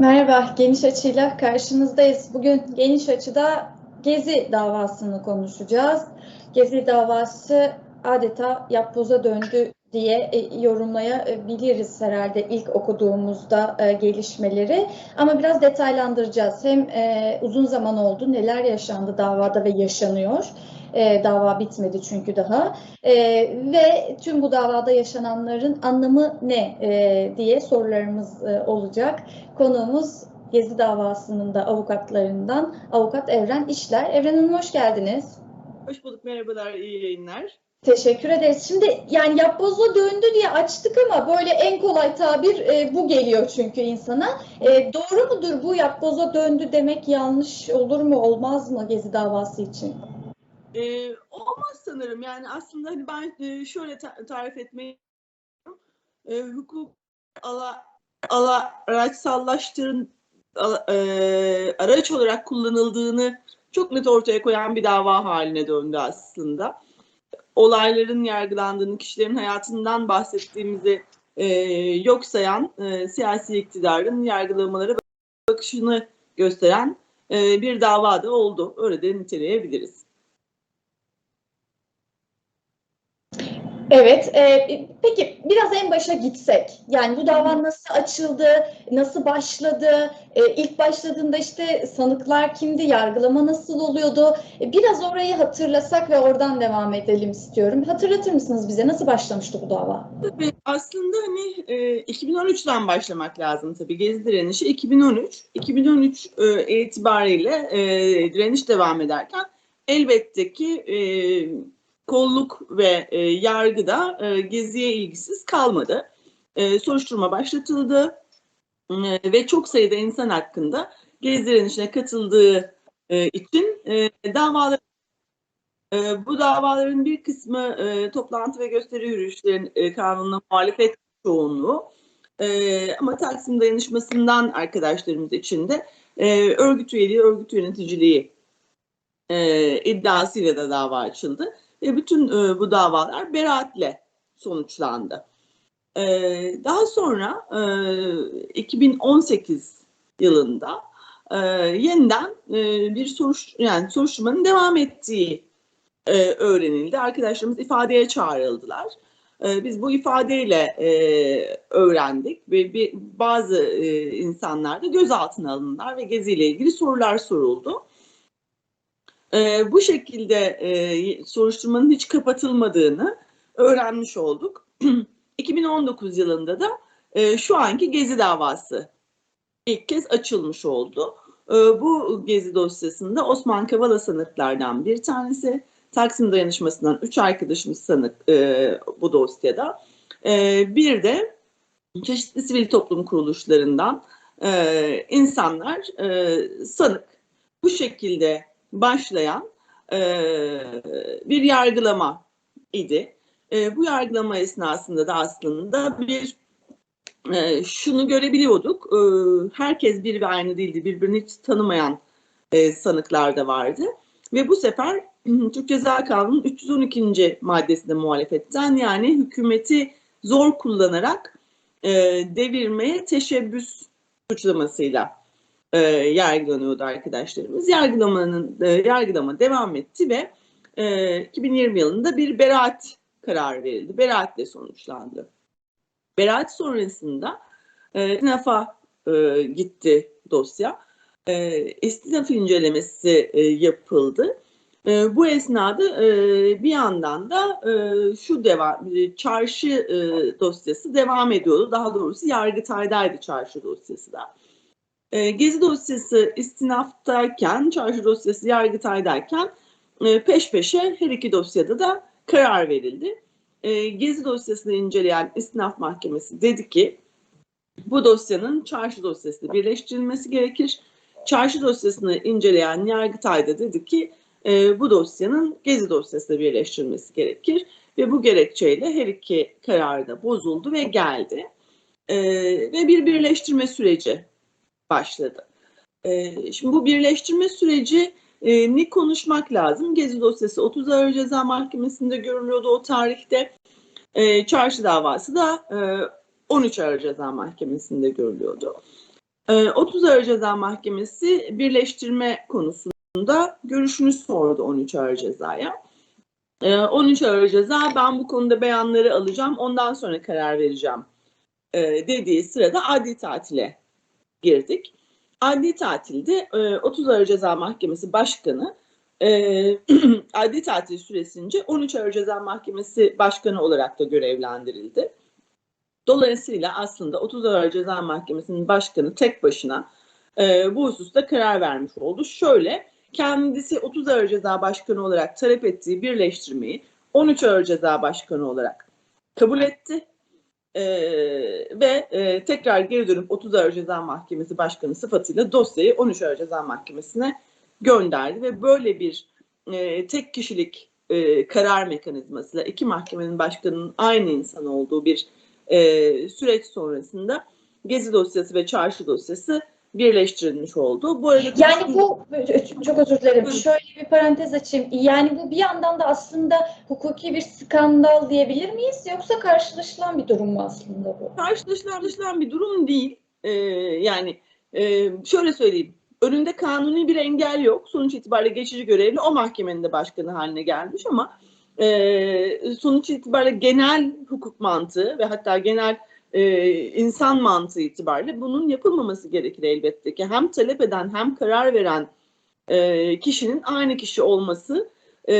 Merhaba, Geniş Açı'yla karşınızdayız. Bugün Geniş Açı'da Gezi davasını konuşacağız. Gezi davası adeta yapboza döndü diye e, yorumlayabiliriz herhalde ilk okuduğumuzda e, gelişmeleri. Ama biraz detaylandıracağız. Hem e, uzun zaman oldu, neler yaşandı davada ve yaşanıyor. Dava bitmedi çünkü daha. Ve tüm bu davada yaşananların anlamı ne diye sorularımız olacak. Konuğumuz Gezi davasının da avukatlarından avukat Evren İşler. Evren Hanım hoş geldiniz. Hoş bulduk, merhabalar, iyi yayınlar. Teşekkür ederiz. Şimdi yani yapboza döndü diye açtık ama böyle en kolay tabir e, bu geliyor çünkü insana. E, doğru mudur bu yapboza döndü demek yanlış olur mu olmaz mı Gezi davası için? E, olmaz sanırım. Yani aslında hani ben e, şöyle ta- tarif etmeyi e, hukuk ala, ala araçsallaştırın ala, e, araç olarak kullanıldığını çok net ortaya koyan bir dava haline döndü aslında. Olayların yargılandığını, kişilerin hayatından bahsettiğimizi e, yok sayan e, siyasi iktidarın yargılamaları bakışını gösteren e, bir dava da oldu. Öyle de niteleyebiliriz. Evet, e, peki biraz en başa gitsek. Yani bu dava nasıl açıldı, nasıl başladı? E, ilk başladığında işte sanıklar kimdi, yargılama nasıl oluyordu? E, biraz orayı hatırlasak ve oradan devam edelim istiyorum. Hatırlatır mısınız bize nasıl başlamıştı bu dava? Tabii aslında hani e, 2013'ten başlamak lazım tabii Gezi direnişi 2013. 2013 e, itibariyle e, direniş devam ederken elbette ki e, kolluk ve e, yargıda e, geziye ilgisiz kalmadı. E, soruşturma başlatıldı e, ve çok sayıda insan hakkında gezi direnişine katıldığı e, için e, davalar e, bu davaların bir kısmı e, toplantı ve gösteri yürüyüşlerin e, kanununa muhalefet çoğunluğu e, ama Taksim dayanışmasından arkadaşlarımız için de e, örgüt üyeliği, örgüt yöneticiliği e, iddiasıyla da dava açıldı. Ve bütün e, bu davalar beraatle sonuçlandı. E, daha sonra e, 2018 yılında e, yeniden e, bir soruş yani soruşturmanın devam ettiği e, öğrenildi. Arkadaşlarımız ifadeye çağrıldılar. E, biz bu ifadeyle e, öğrendik ve bazı e, insanlar da gözaltına alındılar ve geziyle ilgili sorular soruldu. E, bu şekilde e, soruşturmanın hiç kapatılmadığını öğrenmiş olduk. 2019 yılında da e, şu anki Gezi davası ilk kez açılmış oldu. E, bu Gezi dosyasında Osman Kavala sanıklardan bir tanesi, Taksim Dayanışması'ndan üç arkadaşımız sanık e, bu dosyada. E, bir de çeşitli sivil toplum kuruluşlarından e, insanlar e, sanık. Bu şekilde başlayan e, bir yargılama idi. E, bu yargılama esnasında da aslında bir e, şunu görebiliyorduk. E, herkes bir ve aynı değildi. Birbirini hiç tanımayan e, sanıklar da vardı. Ve bu sefer Türk Ceza Kanunu'nun 312. maddesinde muhalefetten yani hükümeti zor kullanarak e, devirmeye teşebbüs suçlamasıyla e, yargılanıyordu arkadaşlarımız. Yargılamanın e, yargılama devam etti ve e, 2020 yılında bir beraat kararı verildi. Beraatle sonuçlandı. Beraat sonrasında e, istinafa e, gitti dosya. E, istinaf incelemesi e, yapıldı. E, bu esnada e, bir yandan da e, şu devam, çarşı e, dosyası devam ediyordu. Daha doğrusu Yargıtay'daydı çarşı dosyası da. E, Gezi dosyası istinaftayken, çarşı dosyası Yargıtay'dayken e, peş peşe her iki dosyada da karar verildi. E, Gezi dosyasını inceleyen istinaf mahkemesi dedi ki bu dosyanın çarşı dosyasıyla birleştirilmesi gerekir. Çarşı dosyasını inceleyen Yargıtay'da dedi ki e, bu dosyanın Gezi dosyasıyla birleştirilmesi gerekir. Ve bu gerekçeyle her iki karar da bozuldu ve geldi. E, ve bir birleştirme süreci başladı. E, şimdi bu birleştirme süreci e, ni konuşmak lazım. Gezi dosyası 30 Ağır Ceza Mahkemesi'nde görülüyordu o tarihte. E, çarşı davası da e, 13 Ağır Ceza Mahkemesi'nde görülüyordu. E, 30 Ağır Ceza Mahkemesi birleştirme konusunda görüşünü sordu 13 Ağır Ceza'ya. E, 13 Ağır Ceza ben bu konuda beyanları alacağım ondan sonra karar vereceğim e, dediği sırada adli tatile girdik. Adli tatilde e, 30 Ağır Ceza Mahkemesi Başkanı e, adli tatil süresince 13 Ağır Ceza Mahkemesi Başkanı olarak da görevlendirildi. Dolayısıyla aslında 30 Ağır Ceza Mahkemesi'nin başkanı tek başına e, bu hususta karar vermiş oldu. Şöyle, kendisi 30 Ağır Ceza Başkanı olarak talep ettiği birleştirmeyi 13 Ağır Ceza Başkanı olarak kabul etti. E, ve e, tekrar geri dönüp 30 Ağır Ceza Mahkemesi Başkanı sıfatıyla dosyayı 13 Ağır Ceza Mahkemesi'ne gönderdi. Ve böyle bir e, tek kişilik e, karar mekanizmasıyla iki mahkemenin başkanının aynı insan olduğu bir e, süreç sonrasında Gezi dosyası ve Çarşı dosyası birleştirilmiş oldu. Bu arada Yani bu çok özür dilerim. Şöyle bir parantez açayım. Yani bu bir yandan da aslında hukuki bir skandal diyebilir miyiz? Yoksa karşılaşılan bir durum mu aslında bu? karşılaşılan bir durum değil. Ee, yani e, şöyle söyleyeyim. Önünde kanuni bir engel yok. Sonuç itibariyle geçici görevli o mahkemenin de başkanı haline gelmiş ama e, sonuç itibariyle genel hukuk mantığı ve hatta genel e, insan mantığı itibariyle bunun yapılmaması gerekir elbette ki. Hem talep eden hem karar veren e, kişinin aynı kişi olması e,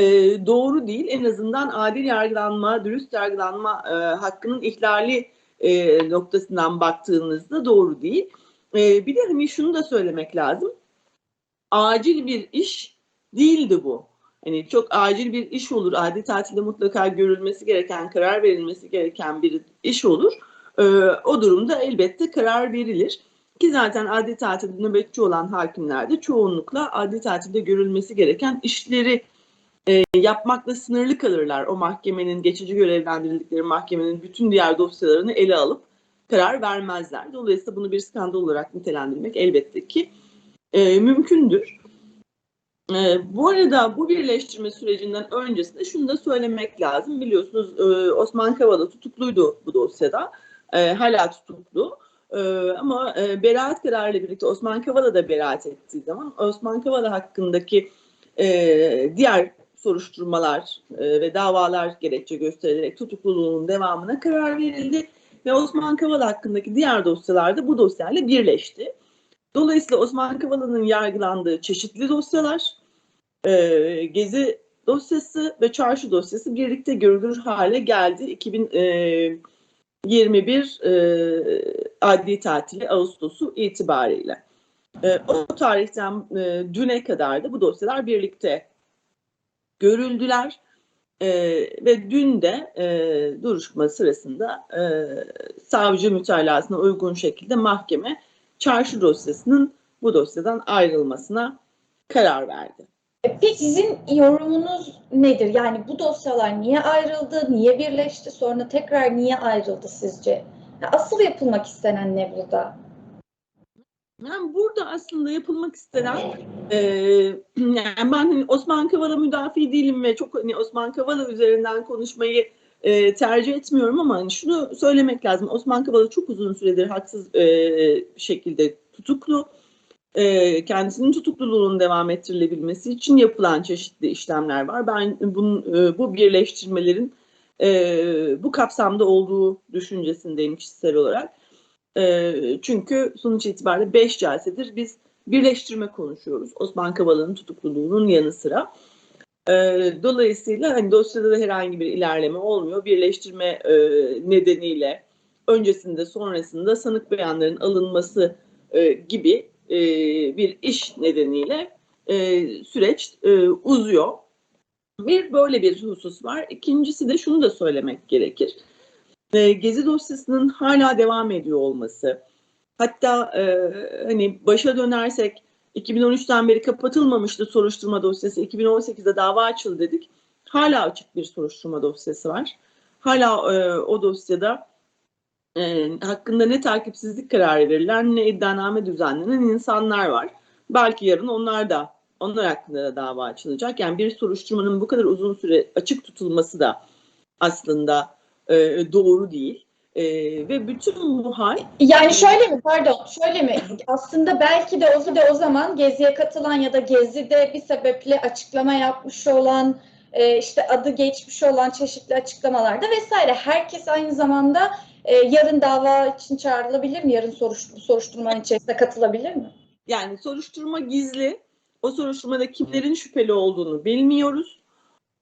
doğru değil. En azından adil yargılanma, dürüst yargılanma e, hakkının ihlali e, noktasından baktığınızda doğru değil. E, bir de hani şunu da söylemek lazım. Acil bir iş değildi bu. Hani çok acil bir iş olur. Adli tatilde mutlaka görülmesi gereken, karar verilmesi gereken bir iş olur. E, o durumda elbette karar verilir. Ki zaten adli tatilde nöbetçi olan hakimler de çoğunlukla adli tatilde görülmesi gereken işleri e, yapmakla sınırlı kalırlar. O mahkemenin geçici görevlendirildikleri mahkemenin bütün diğer dosyalarını ele alıp karar vermezler. Dolayısıyla bunu bir skandal olarak nitelendirmek elbette ki e, mümkündür. E, bu arada bu birleştirme sürecinden öncesinde şunu da söylemek lazım. Biliyorsunuz e, Osman Kavala tutukluydu bu dosyada. E, hala tutuklu. E, ama e, beraat kararıyla birlikte Osman Kavala da beraat ettiği zaman Osman Kavala hakkındaki e, diğer soruşturmalar e, ve davalar gerekçe gösterilerek tutukluluğunun devamına karar verildi ve Osman Kavala hakkındaki diğer dosyalarda bu dosyayla birleşti. Dolayısıyla Osman Kavala'nın yargılandığı çeşitli dosyalar, e, Gezi dosyası ve Çarşı dosyası birlikte görülür hale geldi. 2021 e, adli tatili Ağustos'u itibariyle. E, o tarihten e, düne kadar da bu dosyalar birlikte görüldüler. E, ve dün de e, duruşma sırasında e, savcı mütalasına uygun şekilde mahkeme çarşı dosyasının bu dosyadan ayrılmasına karar verdi. Peki sizin yorumunuz nedir? Yani bu dosyalar niye ayrıldı, niye birleşti, sonra tekrar niye ayrıldı sizce? Asıl yapılmak istenen ne burada? Yani burada aslında yapılmak istenen e, yani ben hani Osman Kavala müdafi değilim ve çok hani Osman Kavala üzerinden konuşmayı e, tercih etmiyorum ama hani şunu söylemek lazım. Osman Kavala çok uzun süredir haksız e, şekilde tutuklu. E, kendisinin tutukluluğunun devam ettirilebilmesi için yapılan çeşitli işlemler var. Ben bunun, e, bu birleştirmelerin e, bu kapsamda olduğu düşüncesindeyim kişisel olarak. E, çünkü sonuç itibariyle 5 celsedir biz birleştirme konuşuyoruz. Osman Kavala'nın tutukluluğunun yanı sıra. E, dolayısıyla hani dosyada da herhangi bir ilerleme olmuyor. Birleştirme e, nedeniyle öncesinde sonrasında sanık beyanlarının alınması e, gibi e, bir iş nedeniyle e, süreç e, uzuyor. Bir böyle bir husus var. İkincisi de şunu da söylemek gerekir. Gezi dosyasının hala devam ediyor olması. Hatta e, hani başa dönersek 2013'ten beri kapatılmamıştı soruşturma dosyası. 2018'de dava açıldı dedik. Hala açık bir soruşturma dosyası var. Hala e, o dosyada e, hakkında ne takipsizlik kararı verilen ne iddianame düzenlenen insanlar var. Belki yarın onlar da onlar hakkında da dava açılacak. Yani bir soruşturmanın bu kadar uzun süre açık tutulması da aslında e, doğru değil. E, ve bütün bu hal Yani şöyle mi pardon şöyle mi aslında belki de o, de o zaman Gezi'ye katılan ya da Gezi'de bir sebeple açıklama yapmış olan e, işte adı geçmiş olan çeşitli açıklamalarda vesaire herkes aynı zamanda e, yarın dava için çağrılabilir mi? Yarın soruş, soruşturmanın içerisinde katılabilir mi? Yani soruşturma gizli. O soruşturmada kimlerin şüpheli olduğunu bilmiyoruz.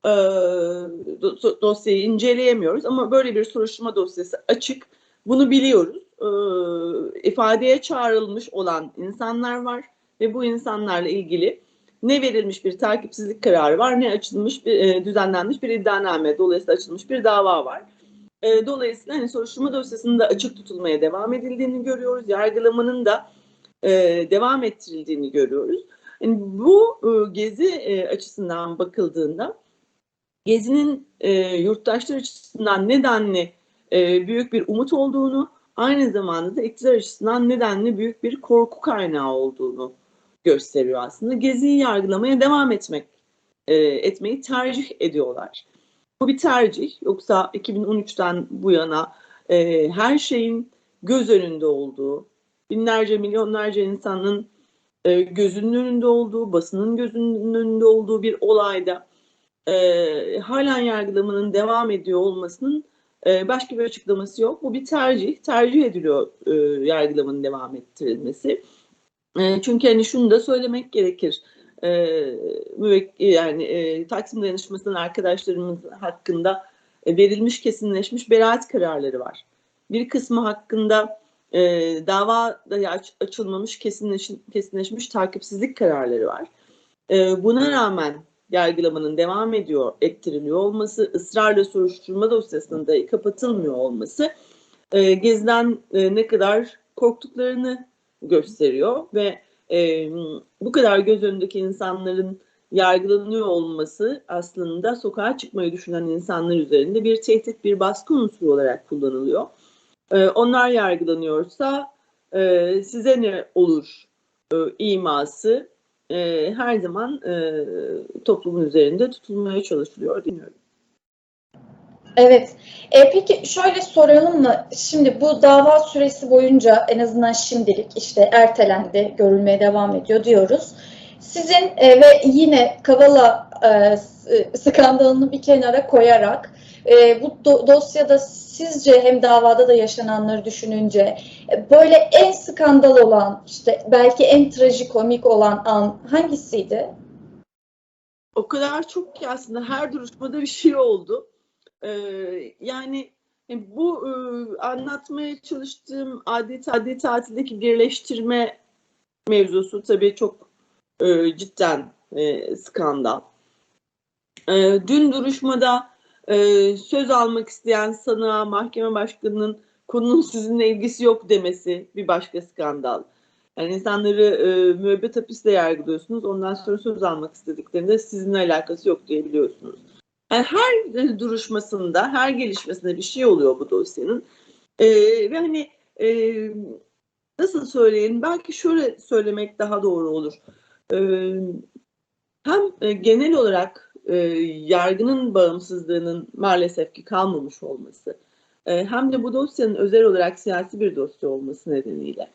Do- dosyayı inceleyemiyoruz ama böyle bir soruşturma dosyası açık. Bunu biliyoruz. Ee, ifadeye çağrılmış olan insanlar var ve bu insanlarla ilgili ne verilmiş bir takipsizlik kararı var ne açılmış bir e, düzenlenmiş bir iddianame dolayısıyla açılmış bir dava var. E, dolayısıyla hani soruşturma dosyasının da açık tutulmaya devam edildiğini görüyoruz. Yargılamanın da e, devam ettirildiğini görüyoruz. Yani bu e, gezi e, açısından bakıldığında gezinin e, yurttaşlar açısından nedenli e, büyük bir umut olduğunu, aynı zamanda da iktidar açısından nedenli büyük bir korku kaynağı olduğunu gösteriyor aslında. Geziyi yargılamaya devam etmek e, etmeyi tercih ediyorlar. Bu bir tercih. Yoksa 2013'ten bu yana e, her şeyin göz önünde olduğu, binlerce, milyonlarca insanın e, gözünün önünde olduğu, basının gözünün önünde olduğu bir olayda e, halen yargılamanın devam ediyor olmasının e, başka bir açıklaması yok. Bu bir tercih. Tercih ediliyor e, yargılamanın devam ettirilmesi. E, çünkü hani şunu da söylemek gerekir. E, yani e, Taksim Dayanışması'nın arkadaşlarımız hakkında e, verilmiş kesinleşmiş beraat kararları var. Bir kısmı hakkında e, dava aç, açılmamış kesinleş, kesinleşmiş takipsizlik kararları var. E, buna rağmen yargılamanın devam ediyor, ettiriliyor olması, ısrarla soruşturma dosyasının da kapatılmıyor olması e, Gezi'den e, ne kadar korktuklarını gösteriyor ve e, bu kadar göz önündeki insanların yargılanıyor olması aslında sokağa çıkmayı düşünen insanlar üzerinde bir tehdit, bir baskı unsuru olarak kullanılıyor. E, onlar yargılanıyorsa e, size ne olur e, iması e, her zaman e, toplumun üzerinde tutulmaya çalışılıyor dinliyorum. Evet. E, peki şöyle soralım mı? Şimdi bu dava süresi boyunca en azından şimdilik işte ertelendi, görülmeye devam ediyor diyoruz. Sizin e, ve yine Kavala e, skandalını bir kenara koyarak e, bu do, dosyada sizce hem davada da yaşananları düşününce e, böyle en skandal olan işte belki en trajikomik olan an hangisiydi? O kadar çok ki aslında her duruşmada bir şey oldu. Ee, yani bu e, anlatmaya çalıştığım adet adet tatildeki birleştirme mevzusu tabii çok e, cidden e, skandal. E, dün duruşmada e, söz almak isteyen sanığa mahkeme başkanının konunun sizinle ilgisi yok demesi bir başka skandal. Yani insanları e, müebbet hapisle yargılıyorsunuz. Ondan sonra söz almak istediklerinde sizinle alakası yok diyebiliyorsunuz. Yani her duruşmasında, her gelişmesinde bir şey oluyor bu dosyanın. E, ve hani e, nasıl söyleyeyim? Belki şöyle söylemek daha doğru olur. E, hem e, genel olarak e, yargının bağımsızlığının maalesef ki kalmamış olması, e, hem de bu dosyanın özel olarak siyasi bir dosya olması nedeniyle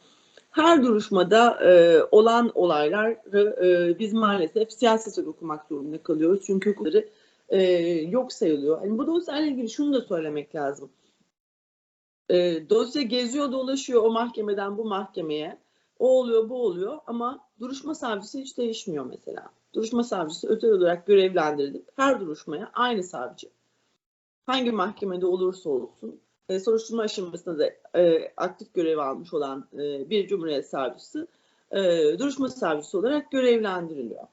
her duruşmada e, olan olayları e, biz maalesef siyaset okumak zorunda kalıyoruz. Çünkü hukukları e, yok sayılıyor. Yani bu dosyayla ilgili şunu da söylemek lazım. E, dosya geziyor dolaşıyor o mahkemeden bu mahkemeye. O oluyor bu oluyor ama duruşma savcısı hiç değişmiyor mesela. Duruşma savcısı özel olarak görevlendirilip her duruşmaya aynı savcı. Hangi mahkemede olursa olsun e, soruşturma aşamasında da e, aktif görev almış olan e, bir cumhuriyet savcısı e, duruşma savcısı olarak görevlendiriliyor.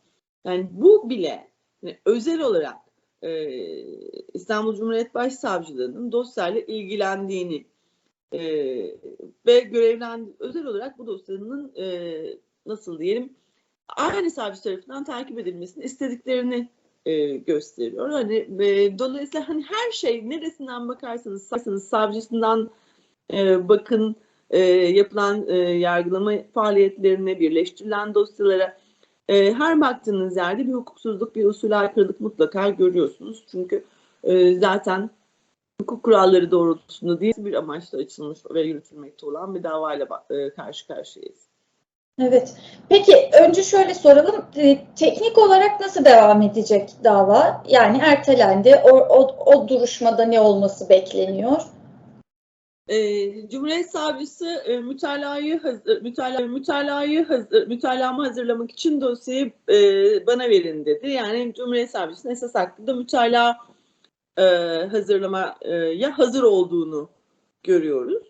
Yani bu bile yani özel olarak e, İstanbul Cumhuriyet Başsavcılığı'nın dosyayla ilgilendiğini e, ve görevlen özel olarak bu dosyanın e, nasıl diyelim aynı savcı tarafından takip edilmesini istediklerini e, gösteriyor. Hani e, dolayısıyla hani her şey neresinden bakarsanız, bakarsanız savcısından e, bakın e, yapılan e, yargılama faaliyetlerine, birleştirilen dosyalara e, her baktığınız yerde bir hukuksuzluk, bir usul aykırılık mutlaka görüyorsunuz. Çünkü e, zaten hukuk kuralları doğrultusunda değil bir amaçla açılmış ve yürütülmekte olan bir davayla e, karşı karşıyayız. Evet. Peki önce şöyle soralım. E, Teknik olarak nasıl devam edecek dava? Yani ertelendi. O, o, o duruşmada ne olması bekleniyor? E, Cumhuriyet Savcısı e, mütalayı hazır, mütala, mütalayı hazır, mütalamı hazırlamak için dosyayı e, bana verin dedi. Yani Cumhuriyet Savcısı'nın esas hakkında mütalaa e, hazırlamaya hazır olduğunu görüyoruz.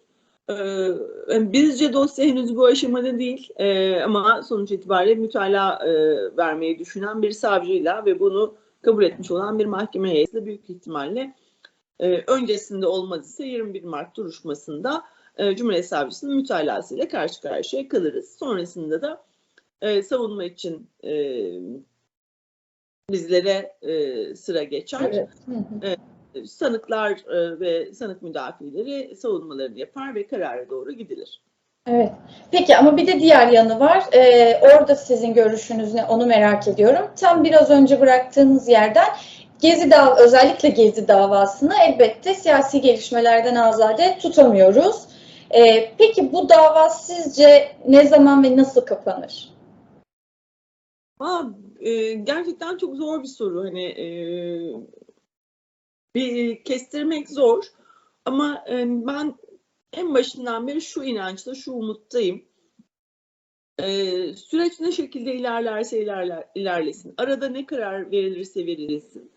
E, bizce dosya henüz bu aşamada değil E, ama sonuç itibariyle mütalaa e, vermeyi düşünen bir savcıyla ve bunu kabul etmiş olan bir mahkeme heyetiyle büyük ihtimalle e, öncesinde olmaz ise 21 Mart duruşmasında e, Cumhuriyet Savcısının mütalasıyla karşı karşıya kalırız. Sonrasında da e, savunma için e, bizlere e, sıra geçer. Evet. Hı. Sanıklar e, ve sanık müdafileri savunmalarını yapar ve karara doğru gidilir. Evet. Peki ama bir de diğer yanı var. Ee, orada sizin görüşünüz ne onu merak ediyorum. Tam biraz önce bıraktığınız yerden Gezi dav özellikle Gezi davasını elbette siyasi gelişmelerden azade tutamıyoruz. Ee, peki bu dava sizce ne zaman ve nasıl kapanır? Aa, e, gerçekten çok zor bir soru. Hani e, bir kestirmek zor. Ama e, ben en başından beri şu inançta, şu umuttayım. E, süreç ne şekilde ilerlerse ilerler, ilerlesin. Arada ne karar verilirse verilsin.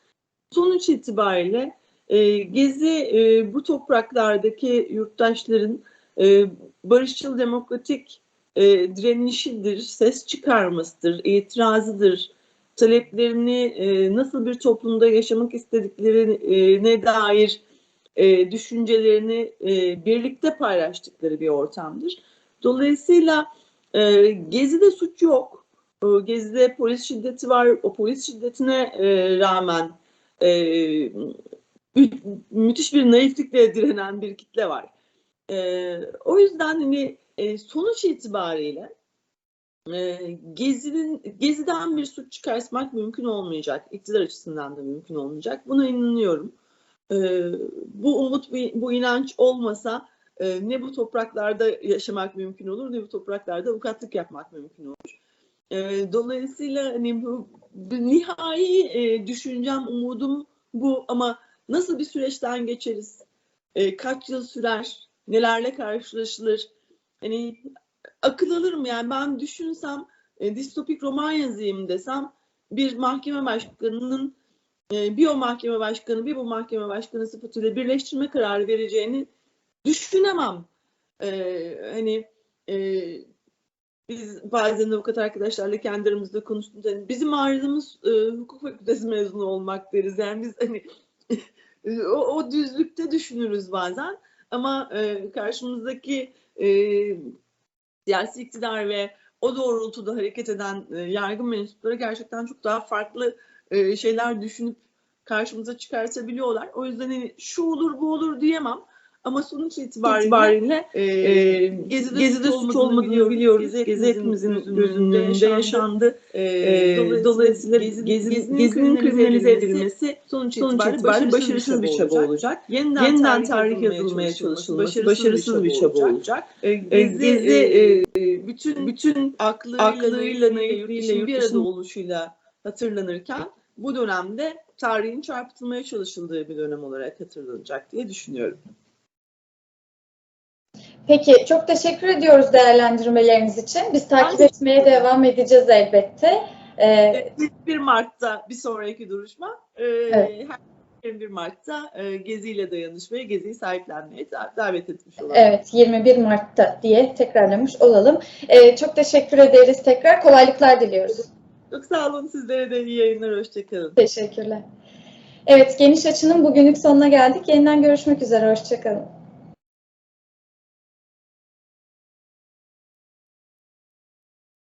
Sonuç itibariyle e, Gezi e, bu topraklardaki yurttaşların e, barışçıl demokratik e, direnişidir, ses çıkarmasıdır, itirazıdır, taleplerini e, nasıl bir toplumda yaşamak istediklerine dair e, düşüncelerini e, birlikte paylaştıkları bir ortamdır. Dolayısıyla e, Gezi'de suç yok. E, Gezi'de polis şiddeti var. O polis şiddetine e, rağmen e, mü- müthiş bir naiflikle direnen bir kitle var. E, o yüzden hani e, sonuç itibariyle e, Gezi'nin Gezi'den bir suç çıkartmak mümkün olmayacak. İktidar açısından da mümkün olmayacak. Buna inanıyorum. E, bu umut, bu inanç olmasa e, ne bu topraklarda yaşamak mümkün olur ne bu topraklarda avukatlık yapmak mümkün olur. E, dolayısıyla hani bu, nihai e, düşüncem, umudum bu ama nasıl bir süreçten geçeriz? E, kaç yıl sürer? Nelerle karşılaşılır? Hani akıl alır mı yani ben düşünsem e, distopik roman yazayım desem bir mahkeme başkanının e, bir o mahkeme başkanı bir bu mahkeme başkanı sıfatıyla birleştirme kararı vereceğini düşünemem. E, hani e, biz bazen avukat arkadaşlarla kendi aramızda konuştuğumuzda hani bizim arzumuz e, hukuk fakültesi mezunu olmak deriz. Yani biz hani o, o düzlükte düşünürüz bazen ama e, karşımızdaki e, siyasi iktidar ve o doğrultuda hareket eden e, yargı mensupları gerçekten çok daha farklı e, şeyler düşünüp karşımıza çıkartabiliyorlar. O yüzden hani şu olur bu olur diyemem. Ama sonuç itibariyle, itibariyle e, e, Gezi'de, Gezi'de suç olmadığını biliyoruz. Gezi hepimizin gözünün önünde yaşandı. E, E, dolayısıyla Gezi- Gezi- Gezi'nin, Gezi'nin kriminalize edilmesi sonuç itibariyle itibariyle başarısız bir çaba olacak. Yeniden, Yeniden tarih yazılmaya çalışılması başarısız bir çaba olacak. E, Gezi, Gezi, e, bütün bütün aklıyla, aklıyla, yurt bir arada oluşuyla hatırlanırken bu dönemde tarihin çarpıtılmaya çalışıldığı bir dönem olarak hatırlanacak diye düşünüyorum. Peki çok teşekkür ediyoruz değerlendirmeleriniz için. Biz takip Ben- etmeye devam edeceğiz elbette. Ee, 1 Mart'ta bir sonraki duruşma. E, Evet. her 21 Mart'ta e, Gezi ile dayanışmaya, Gezi'yi sahiplenmeye da- davet etmiş olalım. Evet, 21 Mart'ta diye tekrarlamış olalım. Ee, çok teşekkür ederiz tekrar. Kolaylıklar diliyoruz. Çok sağ olun sizlere de iyi yayınlar. Hoşçakalın. Teşekkürler. Evet, Geniş Açı'nın bugünlük sonuna geldik. Yeniden görüşmek üzere. Hoşçakalın.